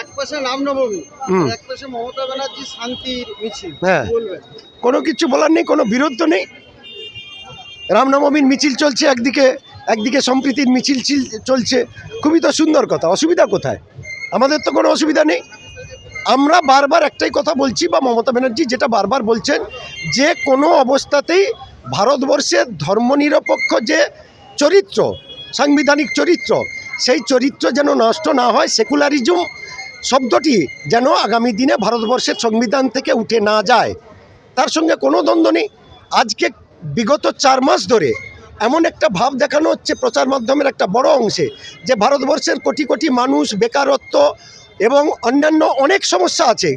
এক পাশে রামনবমী এক পাশে মমতা ব্যানার্জি শান্তির মিছিল। হ্যাঁ। কোনো কিছু বলার নেই কোনো বিরোধ তো নেই। রামনবমীর মিছিল চলছে একদিকে একদিকে সম্প্রীতির মিছিল চলছে। খুবই তো সুন্দর কথা অসুবিধা কোথায়? আমাদের তো কোনো অসুবিধা নেই। আমরা বারবার একটাই কথা বলছি বা মমতা ব্যানার্জি যেটা বারবার বলছেন যে কোনো অবস্থাতেই ভারতবর্ষের ধর্মনিরপেক্ষ যে চরিত্র সাংবিধানিক চরিত্র সেই চরিত্র যেন নষ্ট না হয় সেকুলারিজম শব্দটি যেন আগামী দিনে ভারতবর্ষের সংবিধান থেকে উঠে না যায়। তার সঙ্গে কোনো দ্বন্দ্ব নেই। আজকে বিগত চার মাস ধরে এমন একটা ভাব দেখানো হচ্ছে প্রচার মাধ্যমের একটা বড় অংশে, যে ভারতবর্ষের কোটি কোটি মানুষ বেকারত্ব এবং অন্যান্য অনেক সমস্যা আছে।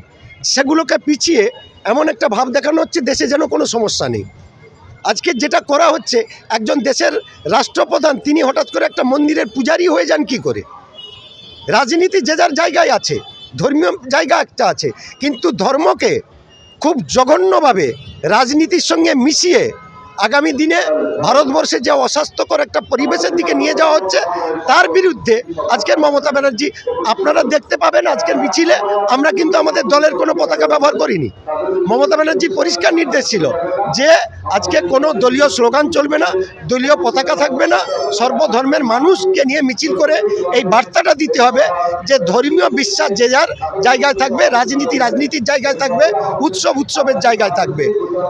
সেগুলোকে পিছিয়ে এমন একটা ভাব দেখানো হচ্ছে, দেশে যেন কোনো সমস্যা নেই। আজকে যেটা করা হচ্ছে, একজন দেশের রাষ্ট্রপ্রধান, তিনি হঠাৎ করে একটা মন্দিরের পূজারি হয়ে যান কি করে? রাজনীতি যে যার জায়গায় আছে, ধর্মীয় জায়গা একটা আছে, কিন্তু ধর্মকে খুব জঘন্যভাবে রাজনীতির সঙ্গে মিশিয়ে আগামী দিনে ভারতবর্ষে যে অস্বাস্থ্যকর একটা পরিবেশের দিকে নিয়ে যাওয়া হচ্ছে, তার বিরুদ্ধে আজকের মমতা ব্যানার্জি, আপনারা দেখতে পাবেন আজকের মিছিলে, আমরা কিন্তু আমাদের দলের কোনো পতাকা ব্যবহার করিনি। মমতা ব্যানার্জি পরিষ্কার নির্দেশ ছিল যে আজকে কোনো দলীয় স্লোগান চলবে না, দলীয় পতাকা থাকবে না, সর্বধর্মের মানুষকে নিয়ে মিছিল করে এই বার্তাটা দিতে হবে যে ধর্মীয় বিশ্বাস যে যার জায়গায় থাকবে, রাজনীতি রাজনীতির জায়গায় থাকবে, উৎসব উৎসবের জায়গায় থাকবে।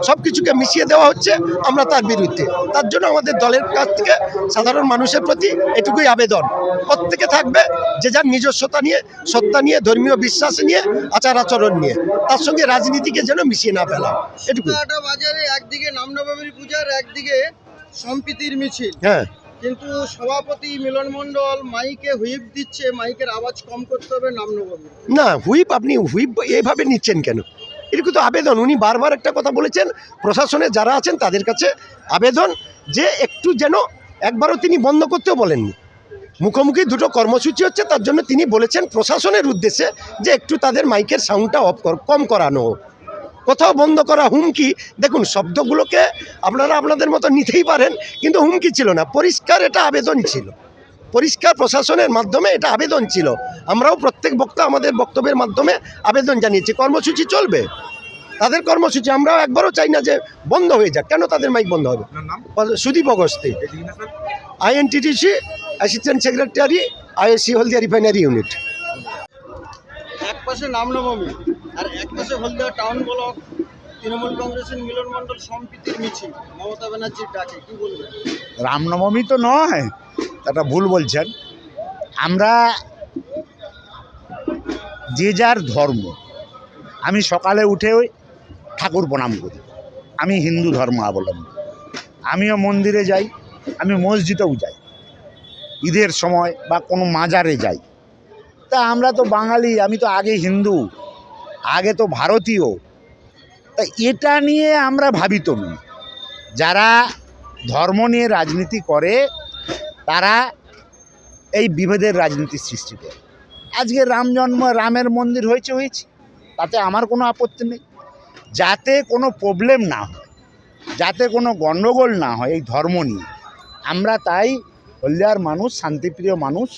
সব কিছুকে মিশিয়ে দেওয়া হচ্ছে আমরা তার বিরুদ্ধে। তার জন্য আমাদের দলের কাছ থেকে সাধারণ মানুষের প্রতি এটুকুই আবেদন। প্রত্যেকে থাকবে যে যার নিজস্বতা নিয়ে, সত্তা নিয়ে, ধর্মীয় বিশ্বাস নিয়ে, আচার আচরণ নিয়ে। তার সঙ্গে রাজনীতিকে যেন মিশিয়ে না ফেলা। এটুকু। বাজারে একদিকে নাম রামনবমীর পূজার একদিকে সম্প্রীতির মিছিল। হ্যাঁ। কিন্তু সভাপতি মিলন মণ্ডল মাইকে হুইপ দিচ্ছে মাইকের আওয়াজ কম করতে হবে রামনবমী না হুইপ আপনি হুইপ এইভাবে নিচ্ছেন কেন? এটুকু তো আবেদন। উনি বারবার একটা কথা বলেছেন প্রশাসনে যারা আছেন তাদের কাছে আবেদন যে একটু যেন একবারও তিনি বন্ধ করতেও বলেননি। মুখোমুখি দুটো কর্মসূচি হচ্ছে তার জন্য তিনি বলেছেন প্রশাসনের উদ্দেশ্যে যে একটু তাদের মাইকের সাউন্ডটা অফ কর কম করানো হোক। কোথাও বন্ধ করা হুমকি দেখুন শব্দগুলোকে আপনারা আপনাদের মতো নিতেই পারেন কিন্তু হুমকি ছিল না। পরিষ্কার এটা আবেদন ছিল। পরিষ্কার প্রশাসনের মাধ্যমে এটা আবেদন ছিল। আমরাও প্রত্যেক বক্তা আমাদের বক্তব্যের মাধ্যমে আবেদন জানিয়েছি। কর্মসূচি চলবে। তাদের কর্মসূচি আমরাও একবারও চাই না যে বন্ধ হয়ে যাক। কেন তাদের মাইক বন্ধ হবে? Sudip Agasti. INTTC assistant secretary ISC Haldia refinery unit. পাশে রামনবমী আর এক পাশে হলদিয়া টাউন ব্লক, তৃণমূল কংগ্রেসের মিলন মণ্ডল সম্প্রীতির মিছিল। মমতা ব্যানার্জির ডাকে, কি বলবেন? রামনবমী তো নয় একটা ভুল বলছেন। আমরা যে যার ধর্ম, আমি সকালে উঠে ঠাকুর প্রণাম করি। আমি হিন্দু ধর্ম অবলম্বন আমিও মন্দিরে যাই, আমি মসজিদেও যাই। ঈদের সময় বা কোনো মাজারে যাই। তা আমরা তো বাঙালি, আমি তো আগে হিন্দু, আগে তো ভারতীয়। তা এটা নিয়ে আমরা ভাবিত নই। যারা ধর্ম নিয়ে রাজনীতি করে, তারা এই বিভেদের রাজনীতির সৃষ্টি করে। আজকে রাম জন্ম, রামের মন্দির হয়েছে হয়েছে। তাতে আমার কোনো আপত্তি নেই। যাতে কোনো প্রবলেম না হয়, যাতে কোনো গণ্ডগোল না হয় এই ধর্ম নিয়ে। আমরা তাই হলদিয়ার মানুষ, শান্তিপ্রিয় মানুষ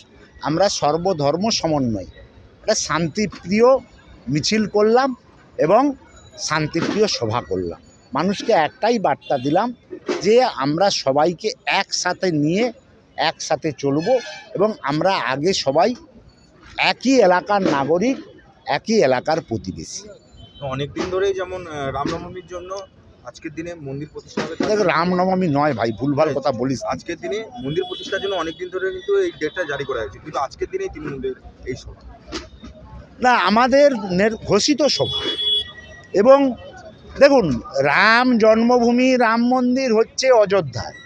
আমরা সর্বধর্ম সমন্বয়। একটা শান্তিপ্রিয় মিছিল করলাম এবং শান্তিপ্রিয় সভা করলাম। মানুষকে একটাই বার্তা দিলাম যে আমরা সবাইকে একসাথে নিয়ে একসাথে চলব এবং আমরা আগে সবাই একই এলাকার নাগরিক, একই এলাকার প্রতিবেশী। অনেকদিন ধরেই যেমন রামনবমীর জন্য আজকের দিনে মন্দির প্রতিষ্ঠা হবে দেখ রামনবমী নয় ভাই ভুলভাল কথা বলিস। আজকের দিনে মন্দির প্রতিষ্ঠার জন্য অনেক দিন ধরে কিন্তু এই ডেটটা জারি করা হয়েছে। কিন্তু আজকের দিনেই তৃণমূলের এই সভা। না আমাদের ঘোষিত সভা। এবং দেখুন রাম জন্মভূমি রাম মন্দির হচ্ছে অযোধ্যায়।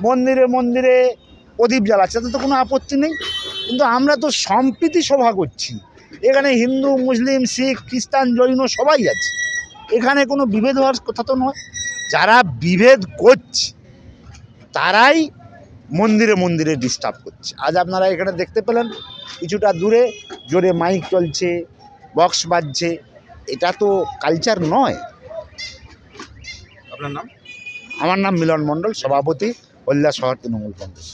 মন্দিরে মন্দিরে প্রদীপ জ্বালাচ্ছে তাতে তো কোনো আপত্তি নেই। কিন্তু আমরা তো সম্প্রীতি সভা করছি। এখানে হিন্দু মুসলিম শিখ খ্রিস্টান জৈন সবাই আছে। এখানে কোনো বিভেদ হওয়ার কথা তো নয়। যারা বিভেদ করছে তারাই মন্দিরে মন্দিরে ডিস্টার্ব করছে। আজ আপনারা এখানে দেখতে পেলেন কিছুটা দূরে জোরে মাইক চলছে বক্স বাজছে। এটা তো কালচার নয়। আপনার নাম? আমার নাম মিলন মণ্ডল সভাপতি হলদিয়া শহর তৃণমূল কংগ্রেস।